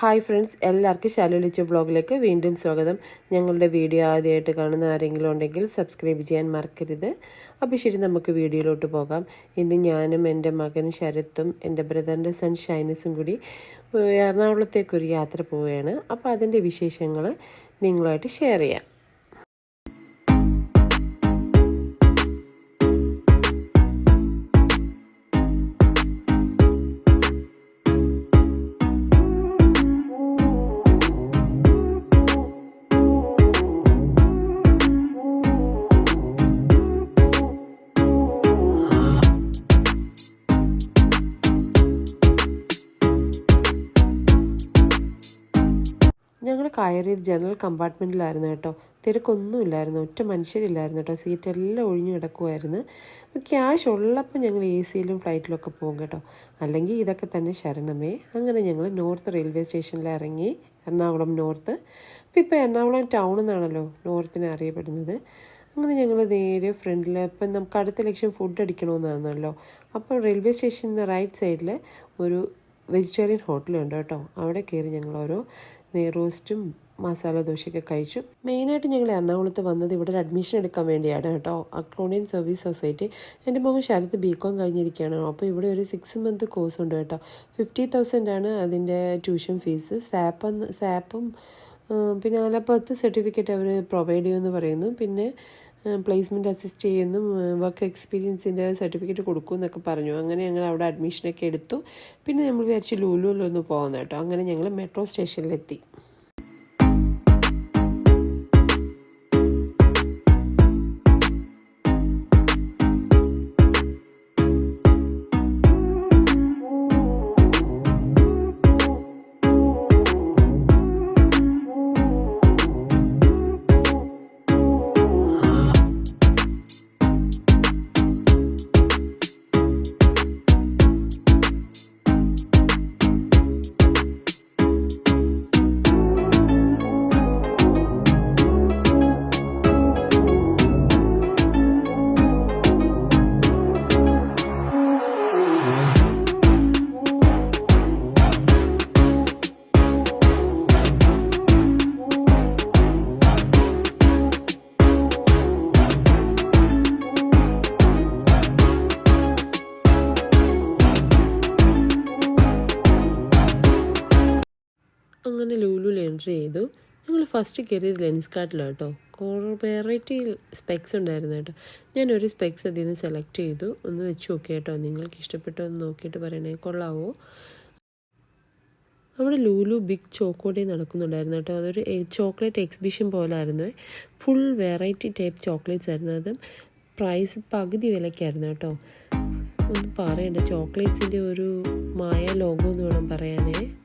Hi friends എല്ലാവർക്കും ശലോലിച്ച വ്ളോഗിലേക്ക് വീണ്ടും സ്വാഗതം. ഞങ്ങളുടെ വീഡിയോ ആദ്യമായിട്ട് കാണുന്ന ആരെങ്കിലും ഉണ്ടെങ്കിൽ സബ്സ്ക്രൈബ് ചെയ്യാൻ മറക്കരുത്. അപ്പോൾ ശരി നമുക്ക് വീഡിയോയിലോട്ട് പോകാം. ഇന്ന് ഞാനും എന്റെ മകൻ ശരത്തും എന്റെ ബ്രദറിന്റെ സൺ ഷൈനസും കൂടി എറണാകുളത്തേക്കൊരു യാത്ര പോവുകയാണ്. അപ്പോൾ അതിന്റെ വിശേഷങ്ങൾ നിങ്ങളുമായിട്ട് ഷെയർ ചെയ്യാം. കയറിയത് ജനറൽ കമ്പാർട്ട്മെന്റിലായിരുന്നു കേട്ടോ. തിരക്കൊന്നും ഇല്ലായിരുന്നു ഒറ്റ മനുഷ്യരില്ലായിരുന്നു കേട്ടോ. സീറ്റെല്ലാം ഒഴിഞ്ഞു കിടക്കുമായിരുന്നു ക്യാഷ് ഉള്ളപ്പോൾ ഞങ്ങൾ എ സിയിലും ഫ്ലൈറ്റിലൊക്കെ പോകും കേട്ടോ. അല്ലെങ്കിൽ ഇതൊക്കെ തന്നെ ശരണമേ. അങ്ങനെ ഞങ്ങൾ നോർത്ത് റെയിൽവേ സ്റ്റേഷനിൽ ഇറങ്ങി എറണാകുളം നോർത്ത്. അപ്പോൾ ഇപ്പോൾ എറണാകുളം ടൗൺ എന്നാണല്ലോ നോർത്തിനെ അറിയപ്പെടുന്നത്. അങ്ങനെ ഞങ്ങൾ നേരെ ഫ്രണ്ടിൽ ഇപ്പം നമുക്ക് അടുത്ത ലക്ഷ്യം ഫുഡ് അടിക്കണമെന്നാണല്ലോ. അപ്പോൾ റെയിൽവേ സ്റ്റേഷന്റെ റൈറ്റ് സൈഡിൽ ഒരു വെജിറ്റേറിയൻ ഹോട്ടലുണ്ട് കേട്ടോ. അവിടെ കയറി ഞങ്ങൾ ഓരോ നെയ്റോസ്റ്റും മസാല ദോശയൊക്കെ കഴിച്ചു. മെയിനായിട്ട് ഞങ്ങൾ എറണാകുളത്ത് വന്നത് ഇവിടെ ഒരു അഡ്മിഷൻ എടുക്കാൻ വേണ്ടിയാണ് കേട്ടോ. അക്രോണിയൻ സർവീസ് സൊസൈറ്റി. എന്റെ മകൻ ശരത്ത് ബി കോം കഴിഞ്ഞിരിക്കുകയാണ്. അപ്പോൾ ഇവിടെ ഒരു സിക്സ് മന്ത് കോഴ്സ് ഉണ്ട് കേട്ടോ. ഫിഫ്റ്റി തൗസൻഡ് ആണ് അതിന്റെ ട്യൂഷൻ ഫീസ് സാപ്പ് സാപ്പും പിന്നെ അല്ല പത്ത് സർട്ടിഫിക്കറ്റ് അവർ പ്രൊവൈഡ് ചെയ്യുമെന്ന് പറയുന്നു. പിന്നെ പ്ലേസ്മെന്റ് അസിസ്റ്റ് ചെയ്യുന്നു വർക്ക് എക്സ്പീരിയൻസിന്റെ സർട്ടിഫിക്കറ്റ് കൊടുക്കും എന്നൊക്കെ പറഞ്ഞു. അങ്ങനെ ഞങ്ങൾ അവിടെ അഡ്മിഷനൊക്കെ എടുത്തു. പിന്നെ നമ്മൾ വിചാരിച്ച് ലൂലുവിലൊന്ന് പോകുന്ന കേട്ടോ അങ്ങനെ ഞങ്ങൾ മെട്രോ സ്റ്റേഷനിലെത്തി അങ്ങനെ ലൂലുവിൽ എൻട്രി ചെയ്തു. ഞങ്ങൾ ഫസ്റ്റ് കയറിയത് ലെൻസ് കാർട്ടിലാണ് കേട്ടോ കുറേ വെറൈറ്റി സ്പെക്സ് ഉണ്ടായിരുന്നു കേട്ടോ. ഞാനൊരു സ്പെക്സ് അതിൽ നിന്ന് സെലക്ട് ചെയ്തു. ഒന്ന് വെച്ച് നോക്കി കേട്ടോ. നിങ്ങൾക്ക് ഇഷ്ടപ്പെട്ടോ എന്ന് നോക്കിയിട്ട് പറയണേ. കൊള്ളാവോ? അവിടെ ലൂലു ബിഗ് ചോക്കോഡേ നടക്കുന്നുണ്ടായിരുന്നു കേട്ടോ. അതൊരു ചോക്ലേറ്റ് എക്സിബിഷൻ പോലെ ആയിരുന്നു ഫുൾ വെറൈറ്റി ടൈപ്പ് ചോക്ലേറ്റ്സ് ആയിരുന്നു. അതും പ്രൈസ് പകുതി വിലയ്ക്കായിരുന്നു കേട്ടോ. ഒന്ന് പറയണ്ട. ചോക്ലേറ്റ്സിന്റെ ഒരു മായ ലോഗോ എന്ന് വേണം പറയാനേ.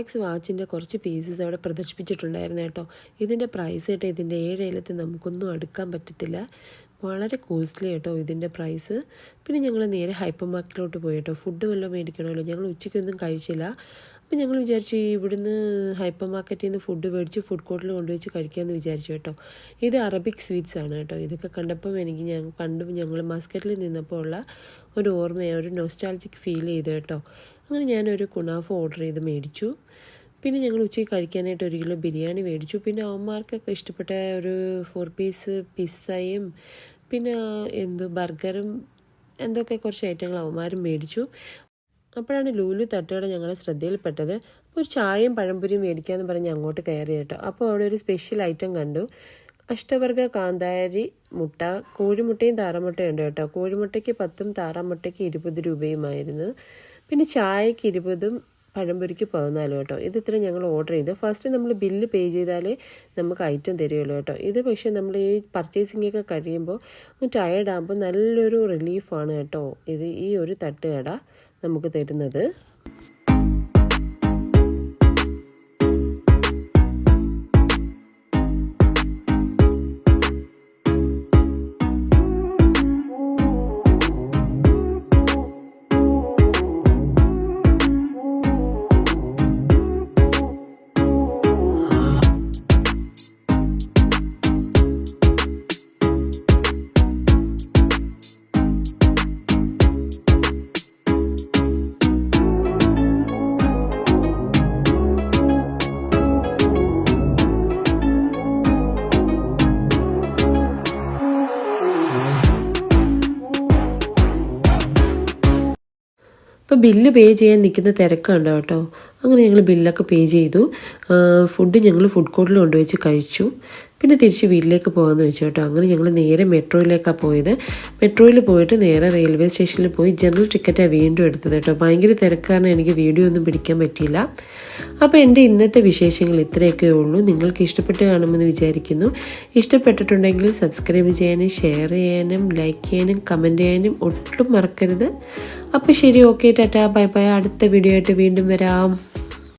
റോളക്സ് വാച്ചിന്റെ കുറച്ച് പീസസ് അവിടെ പ്രദർശിപ്പിച്ചിട്ടുണ്ടായിരുന്നു കേട്ടോ. ഇതിന്റെ പ്രൈസ് കേട്ടോ ഇതിന്റെ ഏഴ് ഏലത്തിൽ നമുക്കൊന്നും അടുക്കാൻ പറ്റത്തില്ല. വളരെ കോസ്റ്റ്ലി കേട്ടോ ഇതിന്റെ പ്രൈസ് പിന്നെ ഞങ്ങൾ നേരെ ഹൈപ്പർ മാർക്കറ്റിലോട്ട് പോയി കേട്ടോ. ഫുഡ് വല്ലതും മേടിക്കണമല്ലോ. ഞങ്ങൾ ഉച്ചയ്ക്കൊന്നും കഴിച്ചില്ല. അപ്പം ഞങ്ങൾ വിചാരിച്ചു ഇവിടുന്ന് ഹൈപ്പർ മാർക്കറ്റിൽ നിന്ന് ഫുഡ് മേടിച്ച് ഫുഡ് കോർട്ടിൽ കൊണ്ടുവച്ച് കഴിക്കാമെന്ന് വിചാരിച്ചു കേട്ടോ. ഇത് അറബിക് സ്വീറ്റ്സ് ആണ് കേട്ടോ. ഇതൊക്കെ കണ്ടപ്പം എനിക്ക് ഞാൻ കണ്ടു ഞങ്ങൾ മസ്കറ്റിൽ നിന്നപ്പോൾ ഉള്ള ഒരു ഓർമ്മയാണ് ഒരു നൊസ്റ്റാൾജിക് ഫീൽ ചെയ്ത് കേട്ടോ. അങ്ങനെ ഞാനൊരു കുണാഫ് ഓർഡർ ചെയ്ത് മേടിച്ചു. പിന്നെ ഞങ്ങൾ ഉച്ചയ്ക്ക് കഴിക്കാനായിട്ട് ഒരു കിലോ ബിരിയാണി മേടിച്ചു. പിന്നെ അവന്മാർക്കൊക്കെ ഇഷ്ടപ്പെട്ട ഒരു ഫോർ പീസ് പിസ്സയും പിന്നെ എന്തോ ബർഗറും എന്തൊക്കെ കുറച്ച് ഐറ്റങ്ങൾ അവന്മാരും മേടിച്ചു. അപ്പോഴാണ് ലൂലു തട്ടുകട ഞങ്ങളെ ശ്രദ്ധയിൽപ്പെട്ടത്. അപ്പോൾ ഒരു ചായയും പഴംപൊരിയും മേടിക്കാമെന്ന് പറഞ്ഞ് അങ്ങോട്ട് കയറി കേട്ടോ. അപ്പോൾ അവിടെ ഒരു സ്പെഷ്യൽ ഐറ്റം കണ്ടു. അഷ്ടവർഗ കാന്താരി മുട്ട കോഴിമുട്ടയും താറാമുട്ടയും ഉണ്ട് കേട്ടോ. കോഴിമുട്ടയ്ക്ക് പത്തും താറാമുട്ടയ്ക്ക് ഇരുപത് രൂപയുമായിരുന്നു. പിന്നെ ചായക്ക് ഇരുപതും പഴംപൊരിക്ക് പതിനാലും കേട്ടോ. ഇത് ഇത്ര ഞങ്ങൾ ഓർഡർ ചെയ്ത്. ഫസ്റ്റ് നമ്മൾ ബില്ല് പേ ചെയ്താലേ നമുക്ക് ഐറ്റം തരുമല്ലോ കേട്ടോ. ഇത് പക്ഷേ നമ്മൾ ഈ പർച്ചേസിംഗ് ഒക്കെ കഴിയുമ്പോൾ ഒന്ന് ആകുമ്പോൾ നല്ലൊരു റിലീഫാണ് കേട്ടോ. ഇത് ഈ ഒരു തട്ടുകട നമുക്ക് തരുന്നത്. അപ്പോൾ ബില്ല് പേ ചെയ്യാൻ നിൽക്കുന്ന തിരക്കുണ്ടോ കേട്ടോ. അങ്ങനെ ഞങ്ങൾ ബില്ലൊക്കെ പേ ചെയ്തു. ഫുഡ് ഞങ്ങൾ ഫുഡ് കോർട്ടിൽ കൊണ്ടുവച്ച് കഴിച്ചു. പിന്നെ തിരിച്ച് വീട്ടിലേക്ക് പോകാമെന്ന് വെച്ചു കേട്ടോ. അങ്ങനെ ഞങ്ങൾ നേരെ മെട്രോയിലേക്കാണ് പോയത്. മെട്രോയിൽ പോയിട്ട് നേരെ റെയിൽവേ സ്റ്റേഷനിൽ പോയി ജനറൽ ടിക്കറ്റാണ് വീണ്ടും എടുത്തത് കേട്ടോ. ഭയങ്കര തിരക്കാരനെ എനിക്ക് വീഡിയോ ഒന്നും പിടിക്കാൻ പറ്റിയില്ല. അപ്പോൾ എന്റെ ഇന്നത്തെ വിശേഷങ്ങൾ ഇത്രയൊക്കെ ഉള്ളൂ. നിങ്ങൾക്ക് ഇഷ്ടപ്പെട്ട് കാണുമെന്ന് വിചാരിക്കുന്നു. ഇഷ്ടപ്പെട്ടിട്ടുണ്ടെങ്കിൽ സബ്സ്ക്രൈബ് ചെയ്യാനും ഷെയർ ചെയ്യാനും ലൈക്ക് ചെയ്യാനും കമന്റ് ചെയ്യാനും ഒട്ടും മറക്കരുത്. അപ്പോൾ ശരി ഓക്കെ ടാറ്റാ ബൈ ബൈ. അടുത്ത വീഡിയോ ആയിട്ട് വീണ്ടും വരാം.